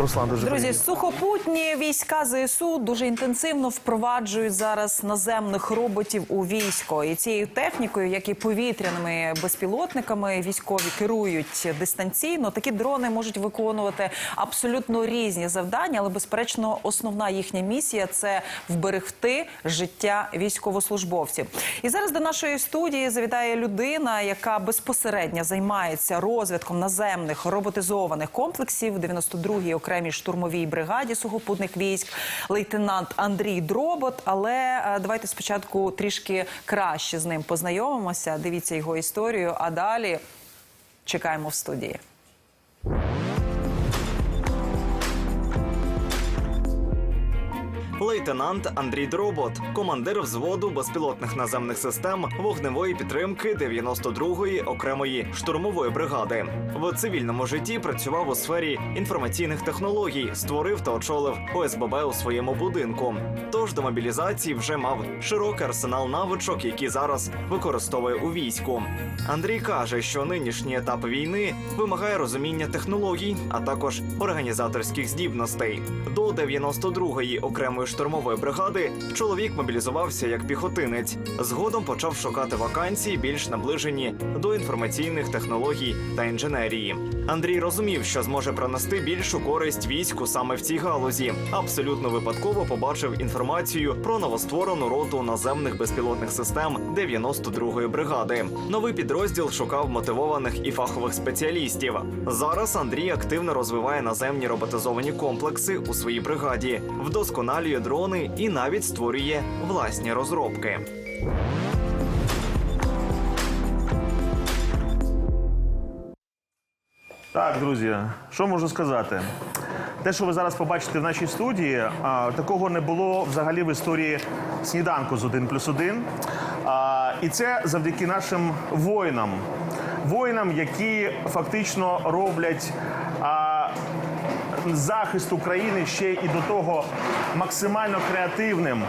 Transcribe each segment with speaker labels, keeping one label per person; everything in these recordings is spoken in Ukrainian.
Speaker 1: Руслан дуже
Speaker 2: Друзі,
Speaker 1: приємно.
Speaker 2: сухопутні війська ЗСУ дуже інтенсивно впроваджують зараз наземних роботів у військо. І цією технікою, як і повітряними безпілотниками, військові керують дистанційно. Такі дрони можуть виконувати абсолютно різні завдання, але безперечно, основна їхня місія це вберегти життя військовослужбовців. І зараз до нашої студії завітає людина, яка безпосередньо займається розвитком наземних роботизованих комплексів в 92-й окремій штурмовій бригаді сухопутних військ, лейтенант Андрій Дробот. Але е, давайте спочатку трішки краще з ним познайомимося. Дивіться його історію, а далі чекаємо в студії.
Speaker 3: Лейтенант Андрій Дробот, командир взводу безпілотних наземних систем вогневої підтримки 92-ї окремої штурмової бригади. В цивільному житті працював у сфері інформаційних технологій, створив та очолив ОСББ у своєму будинку. Тож до мобілізації вже мав широкий арсенал навичок, які зараз використовує у війську. Андрій каже, що нинішній етап війни вимагає розуміння технологій, а також організаторських здібностей. До 92-ї окремої штурмової бригади чоловік мобілізувався як піхотинець. Згодом почав шукати вакансії, більш наближені до інформаційних технологій та інженерії. Андрій розумів, що зможе принести більшу користь війську саме в цій галузі. Абсолютно випадково побачив інформацію про новостворену роту наземних безпілотних систем 92-ї бригади. Новий підрозділ шукав мотивованих і фахових спеціалістів. Зараз Андрій активно розвиває наземні роботизовані комплекси у своїй бригаді, вдосконалює дрони і навіть створює власні розробки.
Speaker 1: Так, друзі, що можу сказати? Те, що ви зараз побачите в нашій студії, такого не було взагалі в історії сніданку з 1 плюс 1. І це завдяки нашим воїнам. Воїнам, які фактично роблять захист України ще і до того максимально креативним.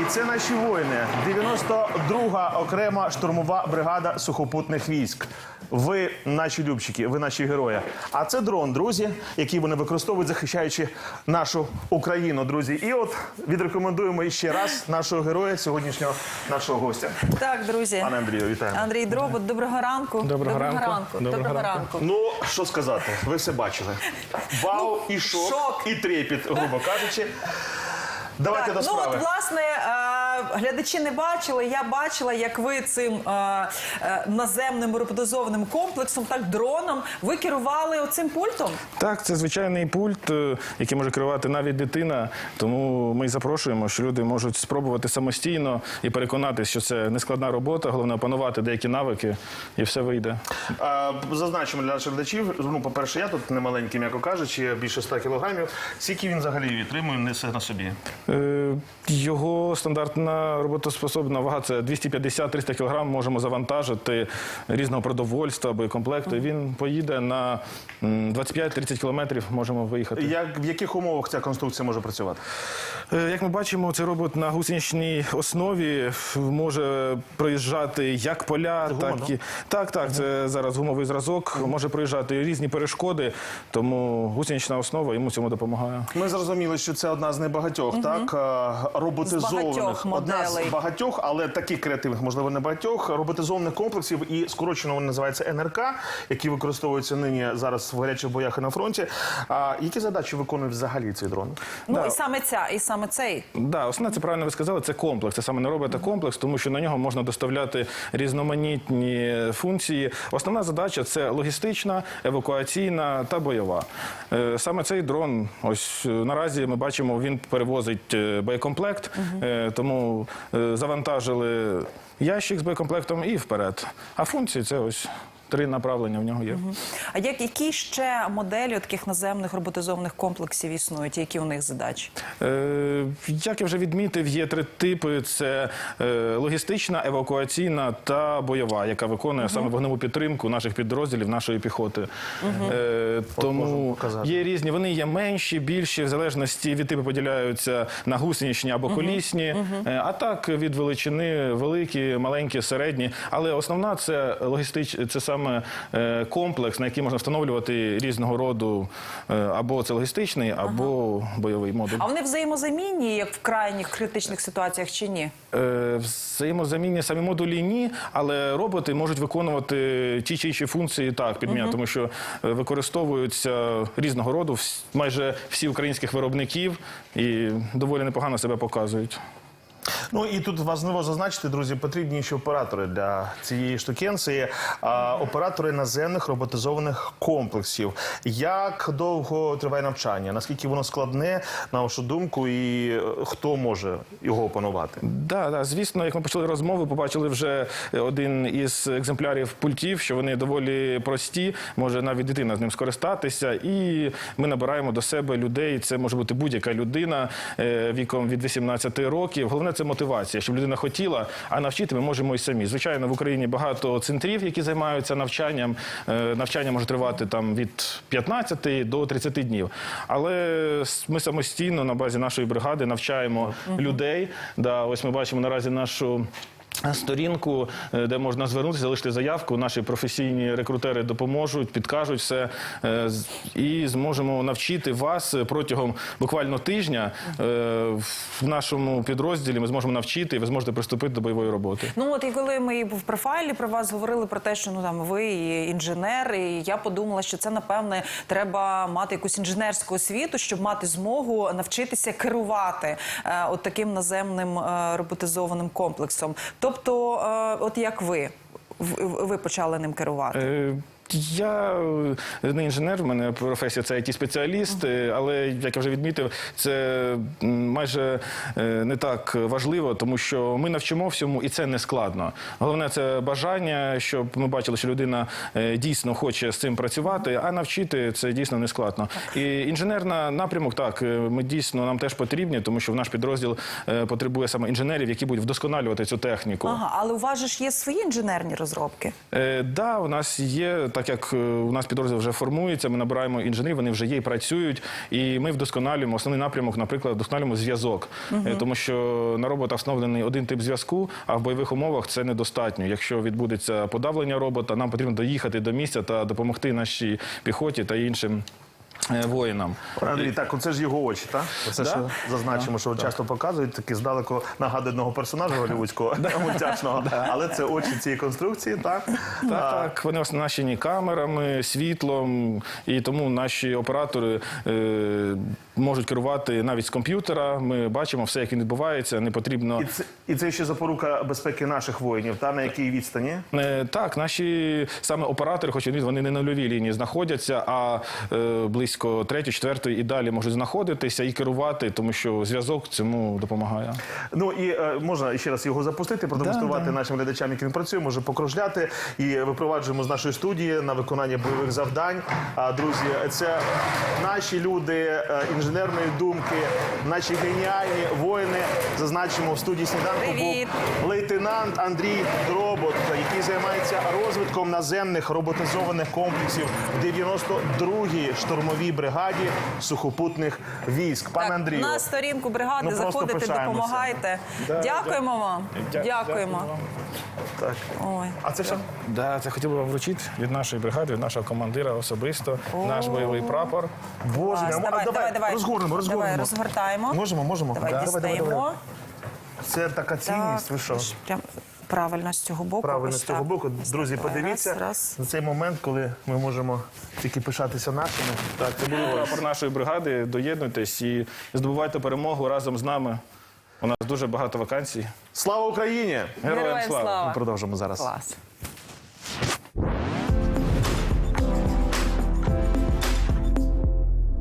Speaker 1: І це наші воїни. 92-га окрема штурмова бригада сухопутних військ. Ви наші любчики, ви наші герої. А це дрон, друзі, який вони використовують, захищаючи нашу Україну, друзі. І от відрекомендуємо ще раз нашого героя, сьогоднішнього нашого гостя.
Speaker 2: Так, друзі,
Speaker 1: Пане Андрію, вітаємо.
Speaker 2: Андрій Дробот, доброго ранку.
Speaker 4: Доброго ранку.
Speaker 2: ранку.
Speaker 4: Доброго
Speaker 2: Доброго
Speaker 4: ранку.
Speaker 2: ранку.
Speaker 1: Ну, що сказати, ви все бачили. Вау і шок,
Speaker 2: шок.
Speaker 1: і трепіт, грубо кажучи. Давайте
Speaker 2: Так,
Speaker 1: до
Speaker 2: ну от власне е, глядачі не бачили. Я бачила, як ви цим е, е, наземним роботизованим комплексом, так дроном, ви керували оцим пультом.
Speaker 4: Так, це звичайний пульт, е, який може керувати навіть дитина. Тому ми запрошуємо, що люди можуть спробувати самостійно і переконатися, що це нескладна робота, головне опанувати деякі навики, і все вийде.
Speaker 1: А, Зазначимо для наших глядачів. Ну, по-перше, я тут не маленький, м'яко кажучи, більше 100 кілограмів. Скільки він взагалі відтримує, несе на собі.
Speaker 4: Е, Його стандартна роботоспособна вага це 250-300 кг. Можемо завантажити різного продовольства, боєкомплекту. І він поїде на 25-30 кілометрів. Можемо виїхати.
Speaker 1: Як, в яких умовах ця конструкція може працювати?
Speaker 4: Е, Як ми бачимо, цей робот на гусеничній основі може проїжджати як поля,
Speaker 1: гума,
Speaker 4: так і так, так. Це зараз гумовий зразок. Може проїжджати різні перешкоди, тому гусенична основа йому цьому допомагає.
Speaker 1: Ми зрозуміли, що це одна з небагатьох, так е, роботизованих,
Speaker 2: багатьох
Speaker 1: одна з багатьох, але таких креативних, можливо, не багатьох роботизованих комплексів і скорочено він називається НРК, які використовуються нині зараз в гарячих боях і на фронті. А які задачі виконує взагалі цей дрон?
Speaker 2: Ну
Speaker 4: Да.
Speaker 2: і саме ця, і саме цей.
Speaker 4: Да, основне, це правильно ви сказали, це комплекс. Це саме не робот, а комплекс, тому що на нього можна доставляти різноманітні функції. Основна задача це логістична, евакуаційна та бойова. Е, Саме цей дрон, ось е, наразі ми бачимо, він перевозить е, боєкомплект, тому е, завантажили ящик з боєкомплектом і вперед. А функції це ось три направлення в нього є.
Speaker 2: А як які ще моделі таких наземних роботизованих комплексів існують? Які у них задачі?
Speaker 4: Е, Як я вже відмітив, є три типи: це е, логістична, евакуаційна та бойова, яка виконує саме вогневу підтримку наших підрозділів, нашої піхоти. Е, Тому є різні. Вони є менші, більші, в залежності від типу поділяються на гусеничні або колісні. А так від величини великі, маленькі, середні. Але основна це логістич, це саме е, комплекс, на який можна встановлювати різного роду е, або це логістичний, або бойовий модуль.
Speaker 2: А вони взаємозамінні, як в крайніх критичних ситуаціях, чи ні?
Speaker 4: Е, Взаємозамінні самі модулі ні, але роботи можуть виконувати ті чи інші функції так підміна, тому що використовуються різного роду майже всі українських виробників і доволі непогано себе показують.
Speaker 1: Ну і тут важливо зазначити, друзі, потрібні ще оператори для цієї штукенції. А, оператори наземних роботизованих комплексів. Як довго триває навчання? Наскільки воно складне, на вашу думку, і е, хто може його опанувати?
Speaker 4: Да, да, звісно, як ми почали розмову, побачили вже один із екземплярів пультів, що вони доволі прості, може навіть дитина з ним скористатися. І ми набираємо до себе людей. Це може бути будь-яка людина е, віком від 18 років. Головне це мотивація, щоб людина хотіла, а навчити ми можемо і самі. Звичайно, в Україні багато центрів, які займаються навчанням. Е, Навчання може тривати там від 15 до 30 днів. Але ми самостійно на базі нашої бригади навчаємо людей. Да, ось ми бачимо наразі нашу. Сторінку, е, де можна звернутися, залишити заявку. Наші професійні рекрутери допоможуть, підкажуть все е, і зможемо навчити вас протягом буквально тижня е, в нашому підрозділі. Ми зможемо навчити, і ви зможете приступити до бойової роботи.
Speaker 2: Ну от і коли ми в профайлі про вас говорили про те, що ну там ви інженер, і я подумала, що це напевне треба мати якусь інженерську освіту, щоб мати змогу навчитися керувати от таким наземним роботизованим комплексом. Тобто, е, от як ви, ви почали ним керувати?
Speaker 4: Е, Я е, не інженер, в мене професія це it спеціаліст але як я вже відмітив, це майже е, не так важливо, тому що ми навчимо всьому, і це не складно. Головне це бажання, щоб ми бачили, що людина е, дійсно хоче з цим працювати, а навчити це дійсно не складно. І інженерна напрямок, так е, ми дійсно нам теж потрібні, тому що в наш підрозділ е, потребує саме інженерів, які будуть вдосконалювати цю техніку.
Speaker 2: Ага, але у вас же ж є свої інженерні розробки.
Speaker 4: Е, да, у нас є, так як е, у нас підрозділ вже формується, ми набираємо інженерів, вони вже є і працюють, і ми вдосконалюємо основний напрямок, наприклад, вдосконалюємо зв'язок, угу. тому що на роботах встановлений один тип зв'язку, а в бойових умовах це недостатньо. Якщо відбудеться подавлення робота, нам потрібно доїхати до місця та допомогти нашій піхоті та іншим. Е, Воїнам.
Speaker 1: Андрій, так, оце ж його очі, так? Оце
Speaker 4: Да?
Speaker 1: що зазначимо, що часто показують, такі здалеку нагаданого одного персонажа голівудського мультяшного, але це очі цієї конструкції, так?
Speaker 4: Так, так, вони оснащені камерами, світлом, і тому наші оператори е, можуть керувати навіть з комп'ютера. Ми бачимо все, як він відбувається. Не потрібно
Speaker 1: І це, і це ще запорука безпеки наших воїнів, та на якій відстані?
Speaker 4: Е, Так, наші саме оператори, хоч і вони не на нульовій лінії знаходяться, а е, близько третьої, четвертої і далі можуть знаходитися і керувати, тому що зв'язок цьому допомагає.
Speaker 1: Ну і е, можна ще раз його запустити, продемонструвати
Speaker 4: Да, да.
Speaker 1: нашим глядачам, як він працює, може покружляти. І випроваджуємо з нашої студії на виконання бойових завдань. А друзі, це наші люди е, інженерної думки, наші геніальні воїни. Зазначимо в студії сніданку
Speaker 2: Привіт.
Speaker 1: був лейтенант Андрій Дробот, який займається розвитком наземних роботизованих комплексів в 92-й штурмовій бригаді сухопутних військ. Пане
Speaker 2: Так,
Speaker 1: Андрію,
Speaker 2: на сторінку бригади
Speaker 1: ну,
Speaker 2: заходите, допомагайте. Дякуємо вам.
Speaker 4: Дя-
Speaker 2: Дякуємо.
Speaker 1: так.
Speaker 2: Ой.
Speaker 1: А це що?
Speaker 4: Да, це хотів би вам вручити від нашої бригади, від нашого командира особисто, наш бойовий прапор.
Speaker 1: Боже, а
Speaker 2: Давай,
Speaker 1: давай,
Speaker 2: давай, давай.
Speaker 1: Розгорнемо, розгорнемо.
Speaker 2: Давай, розгортаємо.
Speaker 1: Можемо, можемо.
Speaker 2: Давай,
Speaker 1: Да,
Speaker 2: дістаємо.
Speaker 1: Це така цінність, ви що?
Speaker 2: ж Прям правильно з цього боку.
Speaker 1: Правильно
Speaker 2: ось
Speaker 1: з цього
Speaker 2: так.
Speaker 1: боку.
Speaker 2: Ось
Speaker 1: Друзі,
Speaker 2: так. Давай,
Speaker 1: подивіться
Speaker 2: Раз, раз.
Speaker 1: на цей момент, коли ми можемо тільки пишатися нашими.
Speaker 4: Так, це буде прапор нашої бригади. Доєднуйтесь і здобувайте перемогу разом з нами. У нас дуже багато вакансій.
Speaker 1: Слава Україні!
Speaker 4: Героям
Speaker 2: Героям
Speaker 4: слава!
Speaker 2: слава.
Speaker 1: Продовжимо зараз.
Speaker 2: Клас.